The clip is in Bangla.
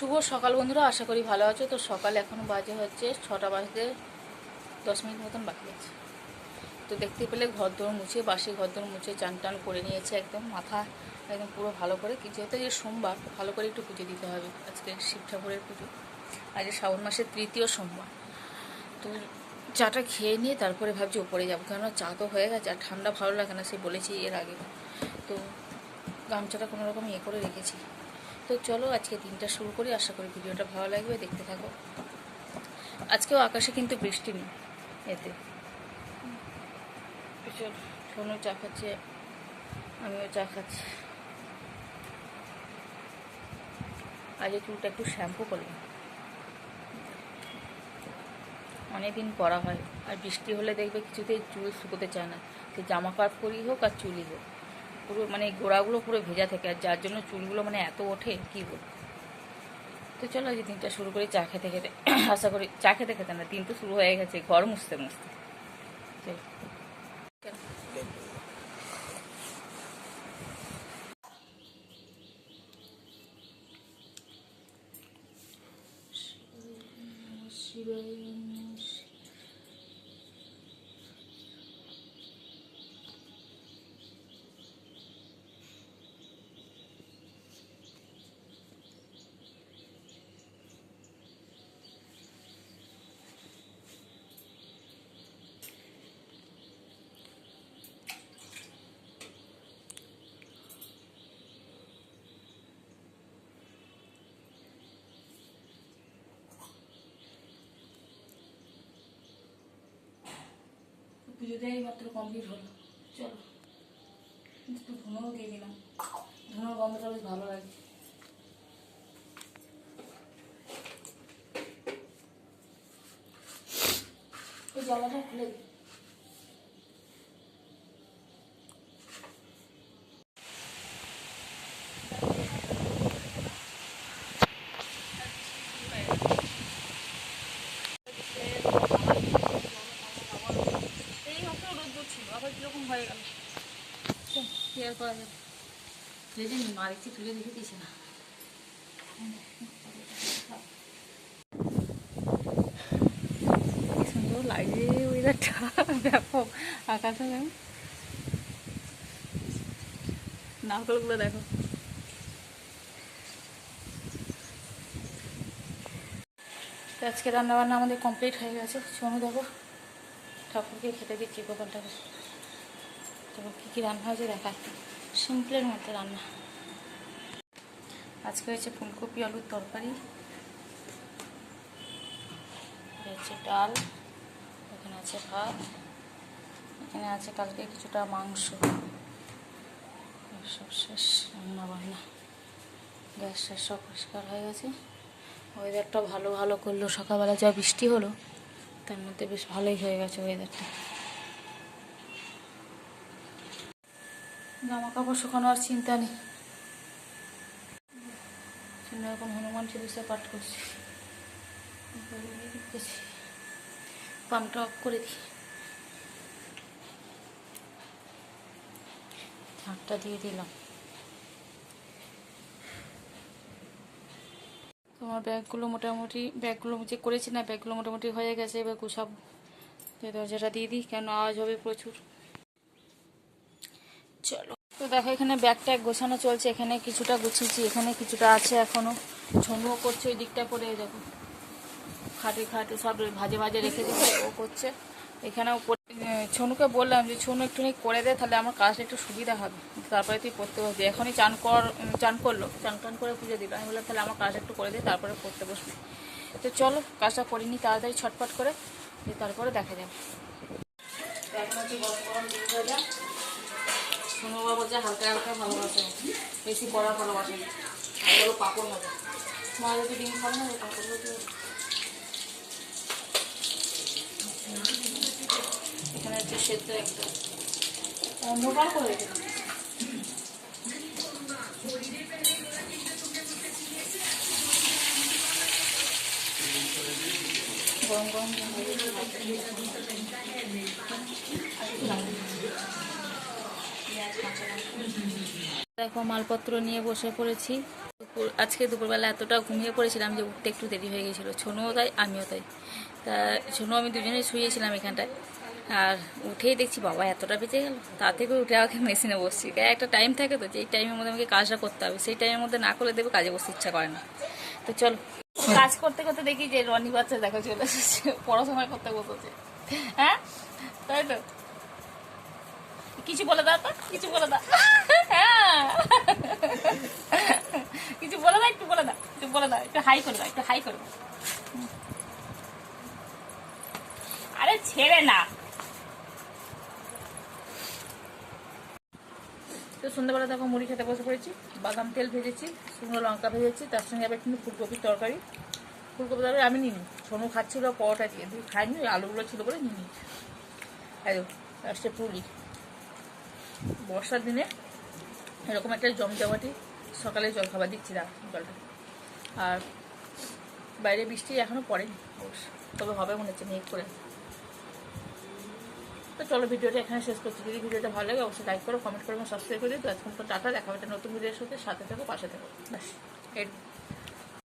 শুভ সকাল বন্ধুরা, আশা করি ভালো আছো। তো সকাল এখনও বাজে হচ্ছে ছটা বাজতে দশ মিনিট মতন বাকি আছে। তো দেখতে পেলে ঘর দোর মুছে, বাসি ঘর দোর মুছে চান টান করে নিয়েছে একদম, মাথা একদম পুরো ভালো করে। যেহেতু যে সোমবার ভালো করে একটু পুজো দিতে হবে। আজকে শিব ঠাকুরের পুজো, আজ শ্রাবণ মাসের তৃতীয় সোমবার। তো চাটা খেয়ে নিয়ে তারপরে ভাবছি ওপরে যাব, কেননা চা তো হয়ে গেছে, আর ঠান্ডা ভালো লাগে না, সে বলেছি এর আগে। তো গামছাটা কোনো রকম ইয়ে করে রেখেছি। তো চলো আজকে দিনটা শুরু করি। আশা করি ভিডিওটা ভালো লাগবে, দেখতে থাকো। আজকেও আকাশে কিন্তু বৃষ্টি নেই এতে। সোনু চা খাচ্ছে, আমিও চা খাচ্ছি। আজ এই চুলটা একটু শ্যাম্পু করলাম। অনেকদিন করা হয়, আর বৃষ্টি হলে দেখবে কিছুতেই চুল শুকোতে চায় না। সে জামা কাপড়ই হোক আর চুলই হোক। পুরো মানে গোড়াগুলো পুরো ভেজা থাকে আর যার জন্য চুলগুলো মানে এত ওঠে, কী বল তো চলো আজ দিনটা শুরু করি চা খেতে খেতে। আশা করি চা খেতে খেতে না, দিন তো শুরু হয়ে গেছে, ঘর মুছতে মুছতে। চলো। পুজোটাই মাত্র কমপ্লিট হলো। চলো, একটু ধুনোও দিয়ে দিলাম ধুনোর গন্ধটা বেশ ভালো লাগে এই জামাটা খুলে দিই এই মাত্র রোদ্দুর ছিল আবার কীরকম তুলে দিয়েছে না সুন্দর লাগছে আকাশে দেখো দেখো আজকে রান্নাবান্না আমাদের কমপ্লিট হয়ে গেছে। শোনো দেখো, ঠাকুরকে খেতে দিচ্ছি গোপালটাকে তবে কী কী রান্না হয়েছে দেখা সিম্পলের মধ্যে রান্না। আজকে হয়েছে ফুলকপি, আলুর তরকারি। হচ্ছে ডাল, এখানে আছে ভাত, এখানে আছে কালকে কিছুটা মাংস। সব শেষ, রান্না বান্না। গ্যাস শেষ সব পরিষ্কার হয়ে গেছে। ওয়েদারটা ভালো ভালো করল। সকালবেলা যা বৃষ্টি হলো, তার মধ্যে বেশ ভালোই হয়ে গেছে ওয়েদারটা জামা কাপড় শুকানো আর চিন্তা নেই। এখন হনুমান চল্লিশা পাঠ করছি। পাম্পটা অফ করে দিই। ঝাঁটটা দিয়ে দিলাম। তোমার ব্যাগগুলো মোটামুটি, ব্যাগগুলো যে করেছি না, ব্যাগগুলো মোটামুটি হয়ে গেছে, এবার গুছাবো। দরজাটা দিয়ে দিই, কেন আওয়াজ হবে প্রচুর। চলো। তো দেখো, এখানে ব্যাগ ট্যাগ গোছানো চলছে, এখানে কিছুটা গুছিয়েছি, এখানে কিছুটা আছে এখনও। ঝুমুও করছে ওই দিকটা করে দেখো। খাটে খাটে সব ভাজে ভাজে রেখে দিচ্ছে ও করছে। এখানেও ছনুকে বললাম যে, ছনু একটুখানি করে দে, তাহলে আমার কাজটা একটু সুবিধা হবে। তারপরে তুই করতে বসবি। এখনই চান কর চান করল, চান টান করে পুজো দিল। আমি বললাম, তাহলে আমার কাজ একটু করে দে, তারপরে করতে বসবি। তো চলো, কাজটা করে তাড়াতাড়ি, ছটফট করে, দিয়ে তারপরে দেখা যাবে। বাবু যে হালকা হালকা ভালোবাসে, বেশি বড়া ভালোবাসে বলো পাঁপড় মা যদি ডিম খাবে না পাঁপড় এখানে হচ্ছে সেদ্ধ একটা। অন্ধকার করে রেখে। গরম গরম। দেখো, মালপত্র নিয়ে বসে পড়েছি। আজকে দুপুরবেলা এতটা ঘুমিয়ে পড়েছিলাম যে উঠতে একটু দেরি হয়ে গেছিল। ছোনুও তাই, আমিও তাই। তা ছোনু, আমি দুজনেই শুয়েছিলাম এখানটায়। আর উঠেই দেখছি বাবা এতটা বেঁচে গেল। তা থেকে উঠে আমাকে মেশিনে বসছি। একটা টাইম থাকে তো, যেই টাইমের মধ্যে আমাকে কাজটা করতে হবে, সেই টাইমের মধ্যে না করে দেবে কাজে বসতে ইচ্ছা করে না। তো চলো। কাজ করতে করতে দেখি যে রনি বাচ্চা দেখা চলে এসেছে, পড়াশোনা করতে বসেছে। হ্যাঁ? তাই তো? কিছু বলে দাও তো, কিছু বলে দাও। হ্যাঁ। কিছু বলে দাও, একটু বলে দাও, একটু বলে দাও, একটু হাই করে দাও, একটু হাই করে দাও। আরে ছেড়ে না। তো সন্ধ্যাবেলা দেখো মুড়ি খেতে বসে পড়েছি, বাদাম তেল ভেজেছি, শুকনো লঙ্কা ভেজেছি, তার সঙ্গে আবার কিন্তু ফুলকপির তরকারি। ফুলকপির তরকারি আমি নিই সোনু খাচ্ছিল পরোটা দিয়ে খাইনি আলুগুলো ছিল বলে নিয়েছি এই লাস্টে পুলি বর্ষার দিনে এরকম একটা জমজমাটি সকালে জল খাবার দিচ্ছি না জলটা। আর বাইরে বৃষ্টি এখনও পড়েনি তবে হবে মনে হচ্ছে মেঘ করে। তো চলো ভিডিওটা এখানে শেষ করছি। যদি ভিডিওটা ভালো লাগে, অবশ্যই লাইক করো কমেন্ট করো, এবং সাবস্ক্রাইব করে দিও। তো আজকে টাটা, দেখা হবে একটা নতুন ভিডিওর সাথে সাথে থাকো, পাশে থাকো। ব্যাস এই